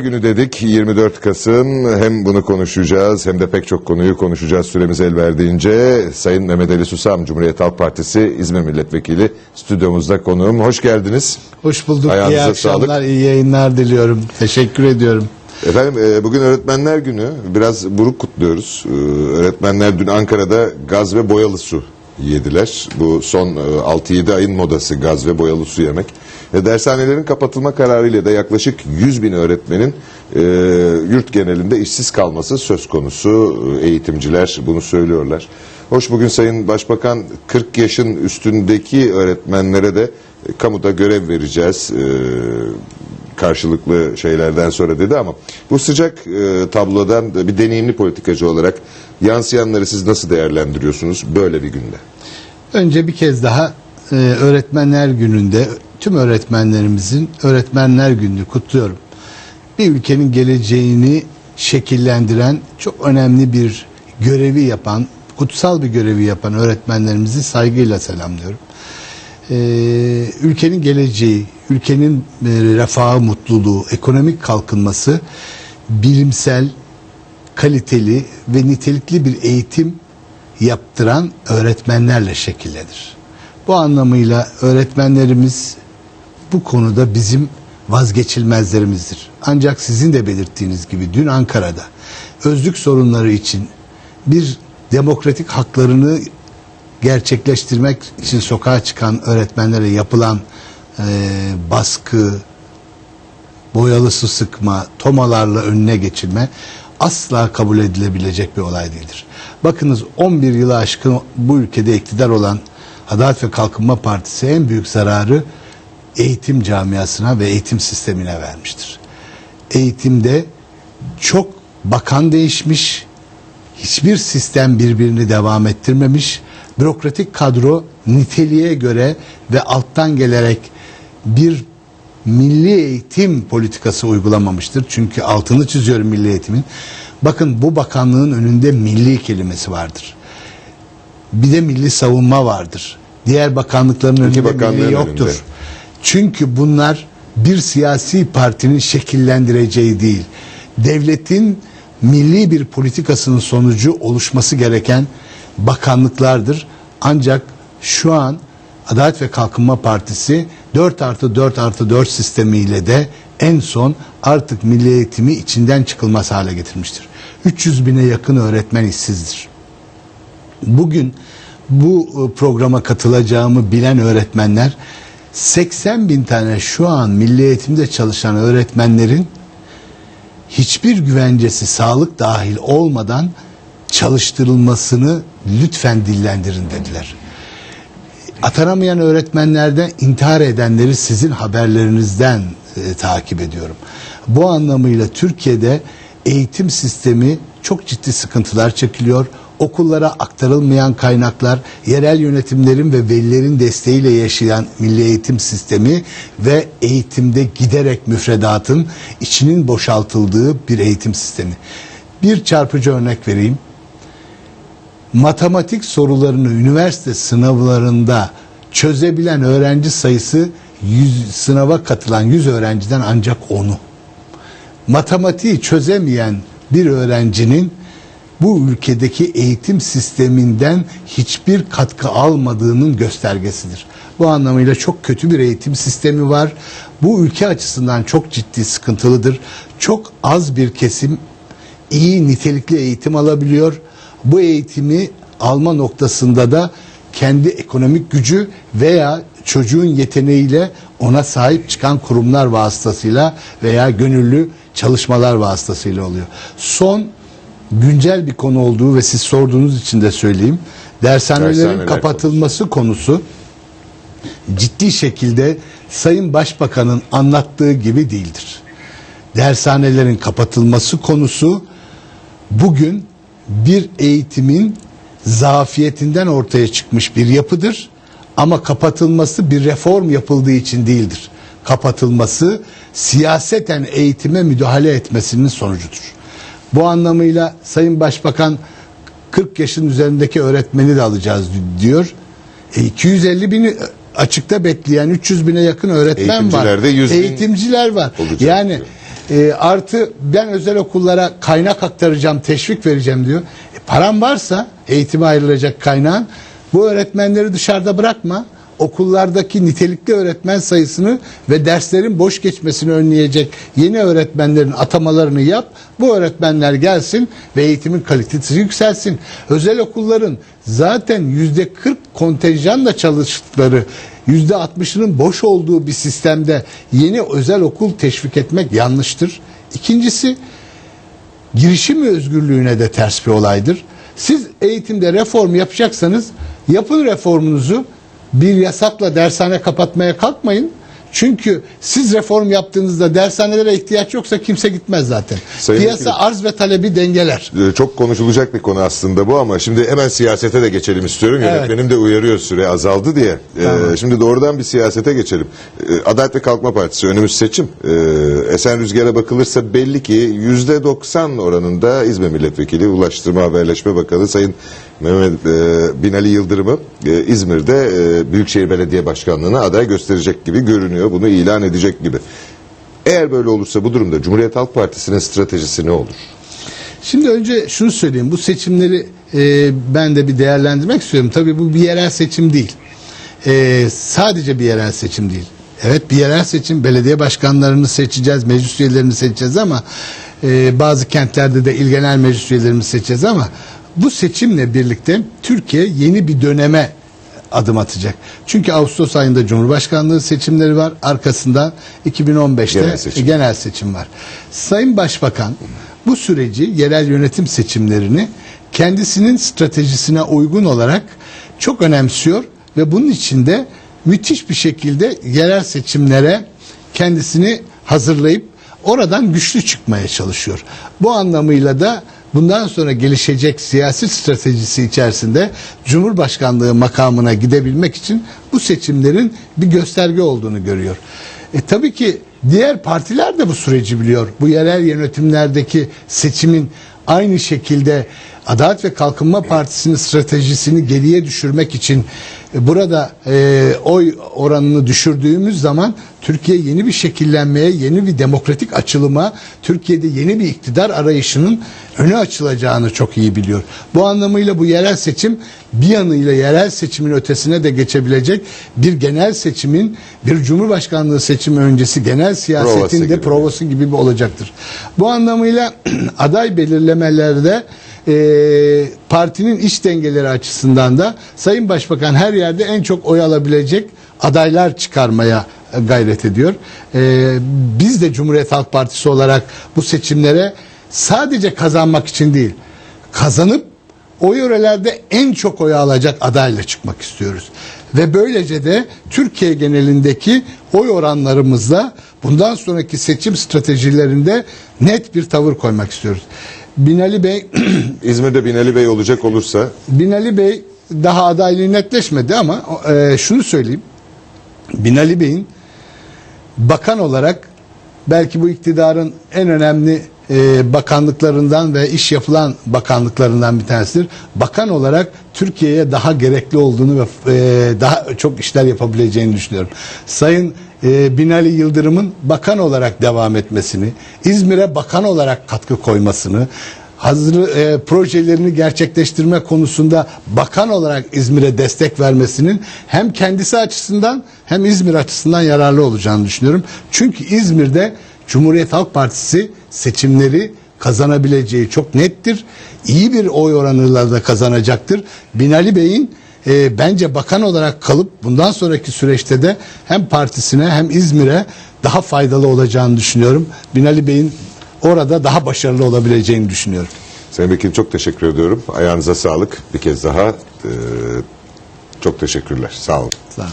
günü dedik 24 Kasım hem bunu konuşacağız hem de pek çok konuyu konuşacağız süremiz el verdiğince. Sayın Mehmet Ali Susam Cumhuriyet Halk Partisi İzmir Milletvekili stüdyomuzda konuğum. Hoş geldiniz. Hoş bulduk. Ayağınıza iyi akşamlar, sağlık. iyi yayınlar diliyorum. Teşekkür ediyorum. Efendim e, bugün Öğretmenler Günü biraz buruk kutluyoruz. E, Öğretmenler dün Ankara'da gaz ve boyalı su yediler. Bu son e, 6-7 ayın modası gaz ve boyalı su yemek. Ve dershanelerin kapatılma kararıyla da yaklaşık 100 bin öğretmenin e, yurt genelinde işsiz kalması söz konusu. E, Eğitimciler bunu söylüyorlar. Hoş bugün Sayın Başbakan 40 yaşın üstündeki öğretmenlere de e, kamuda görev vereceğiz. E, karşılıklı şeylerden sonra dedi ama bu sıcak e, tablodan da bir deneyimli politikacı olarak yansıyanları siz nasıl değerlendiriyorsunuz böyle bir günde? Önce bir kez daha e, Öğretmenler Günü'nde tüm öğretmenlerimizin Öğretmenler Günü'nü kutluyorum. Bir ülkenin geleceğini şekillendiren çok önemli bir görevi yapan, kutsal bir görevi yapan öğretmenlerimizi saygıyla selamlıyorum. Ee, ülkenin geleceği, ülkenin e, refahı, mutluluğu, ekonomik kalkınması bilimsel, kaliteli ve nitelikli bir eğitim yaptıran öğretmenlerle şekillenir. Bu anlamıyla öğretmenlerimiz bu konuda bizim vazgeçilmezlerimizdir. Ancak sizin de belirttiğiniz gibi dün Ankara'da özlük sorunları için bir demokratik haklarını gerçekleştirmek için sokağa çıkan öğretmenlere yapılan e, baskı, boyalı su sıkma, tomalarla önüne geçilme asla kabul edilebilecek bir olay değildir. Bakınız 11 yılı aşkın bu ülkede iktidar olan Adalet ve Kalkınma Partisi en büyük zararı eğitim camiasına ve eğitim sistemine vermiştir. Eğitimde çok bakan değişmiş, hiçbir sistem birbirini devam ettirmemiş. Bürokratik kadro niteliğe göre ve alttan gelerek bir milli eğitim politikası uygulamamıştır. Çünkü altını çiziyorum milli eğitimin. Bakın bu bakanlığın önünde milli kelimesi vardır. Bir de milli savunma vardır. Diğer bakanlıkların önünde milli yoktur. önünde. Çünkü bunlar bir siyasi partinin şekillendireceği değil. Devletin milli bir politikasının sonucu oluşması gereken bakanlıklardır. Ancak şu an Adalet ve Kalkınma Partisi 4 artı 4 artı 4 sistemiyle de en son artık milli eğitimi içinden çıkılmaz hale getirmiştir. 300 bine yakın öğretmen işsizdir bugün bu e, programa katılacağımı bilen öğretmenler 80 bin tane şu an milli eğitimde çalışan öğretmenlerin hiçbir güvencesi sağlık dahil olmadan çalıştırılmasını lütfen dillendirin dediler. Atanamayan öğretmenlerden intihar edenleri sizin haberlerinizden e, takip ediyorum. Bu anlamıyla Türkiye'de eğitim sistemi çok ciddi sıkıntılar çekiliyor. Okullara aktarılmayan kaynaklar, yerel yönetimlerin ve velilerin desteğiyle yaşayan milli eğitim sistemi ve eğitimde giderek müfredatın içinin boşaltıldığı bir eğitim sistemi. Bir çarpıcı örnek vereyim matematik sorularını üniversite sınavlarında çözebilen öğrenci sayısı 100, sınava katılan 100 öğrenciden ancak onu. Matematiği çözemeyen bir öğrencinin bu ülkedeki eğitim sisteminden hiçbir katkı almadığının göstergesidir. Bu anlamıyla çok kötü bir eğitim sistemi var. Bu ülke açısından çok ciddi sıkıntılıdır. Çok az bir kesim iyi nitelikli eğitim alabiliyor. Bu eğitimi alma noktasında da kendi ekonomik gücü veya çocuğun yeteneğiyle ona sahip çıkan kurumlar vasıtasıyla veya gönüllü çalışmalar vasıtasıyla oluyor. Son güncel bir konu olduğu ve siz sorduğunuz için de söyleyeyim. Dershanelerin Dershaneler kapatılması konusu ciddi şekilde Sayın Başbakan'ın anlattığı gibi değildir. Dershanelerin kapatılması konusu bugün bir eğitimin zafiyetinden ortaya çıkmış bir yapıdır. Ama kapatılması bir reform yapıldığı için değildir. Kapatılması siyaseten eğitime müdahale etmesinin sonucudur. Bu anlamıyla Sayın Başbakan 40 yaşın üzerindeki öğretmeni de alacağız diyor. E 250 bini açıkta bekleyen 300 bine yakın öğretmen var. Eğitimcilerde 100 bin Eğitimciler var. Yani diyor. E, artı ben özel okullara kaynak aktaracağım, teşvik vereceğim diyor. E, param varsa eğitime ayrılacak kaynağın bu öğretmenleri dışarıda bırakma. Okullardaki nitelikli öğretmen sayısını ve derslerin boş geçmesini önleyecek yeni öğretmenlerin atamalarını yap. Bu öğretmenler gelsin ve eğitimin kalitesi yükselsin. Özel okulların zaten yüzde 40 kontenjanla çalıştıkları yüzde 60'ının boş olduğu bir sistemde yeni özel okul teşvik etmek yanlıştır. İkincisi girişim özgürlüğüne de ters bir olaydır. Siz eğitimde reform yapacaksanız yapın reformunuzu bir yasakla dershane kapatmaya kalkmayın. Çünkü siz reform yaptığınızda dershanelere ihtiyaç yoksa kimse gitmez zaten. Sayın Piyasa Vekilim. arz ve talebi dengeler. Ee, Çok konuşulacak bir konu aslında bu ama şimdi hemen siyasete de geçelim istiyorum. Evet. Yönetmenim de uyarıyor süre azaldı diye. Ee, Tamam. şimdi doğrudan bir siyasete geçelim. Ee, Adalet ve Kalkınma Partisi önümüz seçim. Ee, Esen Rüzgar'a bakılırsa belli ki yüzde 90 oranında İzmir Milletvekili Ulaştırma Haberleşme Bakanı Sayın Mehmet e, Binali Yıldırım'ı e, İzmir'de e, Büyükşehir Belediye Başkanlığı'na aday gösterecek gibi görünüyor. Bunu ilan edecek gibi. Eğer böyle olursa bu durumda Cumhuriyet Halk Partisi'nin stratejisi ne olur? Şimdi önce şunu söyleyeyim. Bu seçimleri e, ben de bir değerlendirmek istiyorum. Tabii bu bir yerel seçim değil. E, sadece bir yerel seçim değil. Evet bir yerel seçim. Belediye başkanlarını seçeceğiz, meclis üyelerini seçeceğiz ama e, bazı kentlerde de il genel meclis üyelerimizi seçeceğiz ama bu seçimle birlikte Türkiye yeni bir döneme adım atacak. Çünkü Ağustos ayında Cumhurbaşkanlığı seçimleri var. Arkasından 2015'te Genel seçim. genel seçim var. Sayın Başbakan bu süreci yerel yönetim seçimlerini kendisinin stratejisine uygun olarak çok önemsiyor ve bunun içinde müthiş bir şekilde yerel seçimlere kendisini hazırlayıp oradan güçlü çıkmaya çalışıyor. Bu anlamıyla da bundan sonra gelişecek siyasi stratejisi içerisinde Cumhurbaşkanlığı makamına gidebilmek için bu seçimlerin bir gösterge olduğunu görüyor. E tabii ki diğer partiler de bu süreci biliyor. Bu yerel yönetimlerdeki seçimin aynı şekilde Adalet ve Kalkınma Partisi'nin stratejisini geriye düşürmek için burada e, oy oranını düşürdüğümüz zaman Türkiye yeni bir şekillenmeye, yeni bir demokratik açılıma, Türkiye'de yeni bir iktidar arayışının önü açılacağını çok iyi biliyor. Bu anlamıyla bu yerel seçim bir yanıyla yerel seçimin ötesine de geçebilecek bir genel seçimin bir cumhurbaşkanlığı seçimi öncesi genel siyasetin de provası gibi bir olacaktır. Bu anlamıyla aday belirlemelerde e, partinin iç dengeleri açısından da Sayın Başbakan her yerde en çok oy alabilecek adaylar çıkarmaya e, gayret ediyor. E, biz de Cumhuriyet Halk Partisi olarak bu seçimlere sadece kazanmak için değil, kazanıp o yörelerde en çok oy alacak adayla çıkmak istiyoruz. Ve böylece de Türkiye genelindeki oy oranlarımızla bundan sonraki seçim stratejilerinde net bir tavır koymak istiyoruz. Binali Bey İzmir'de Binali Bey olacak olursa Binali Bey daha adaylığı netleşmedi ama e, şunu söyleyeyim. Binali Bey'in bakan olarak belki bu iktidarın en önemli e, bakanlıklarından ve iş yapılan bakanlıklarından bir tanesidir. Bakan olarak Türkiye'ye daha gerekli olduğunu ve e, daha çok işler yapabileceğini düşünüyorum. Sayın e, Binali Yıldırım'ın bakan olarak devam etmesini, İzmir'e bakan olarak katkı koymasını, hazır e, projelerini gerçekleştirme konusunda bakan olarak İzmir'e destek vermesinin hem kendisi açısından hem İzmir açısından yararlı olacağını düşünüyorum. Çünkü İzmir'de Cumhuriyet Halk Partisi seçimleri kazanabileceği çok nettir. İyi bir oy oranıyla da kazanacaktır. Binali Bey'in e, bence bakan olarak kalıp bundan sonraki süreçte de hem partisine hem İzmir'e daha faydalı olacağını düşünüyorum. Binali Bey'in orada daha başarılı olabileceğini düşünüyorum. Sayın Vekilim çok teşekkür ediyorum. Ayağınıza sağlık. Bir kez daha e, çok teşekkürler. Sağ olun. Sağ olun.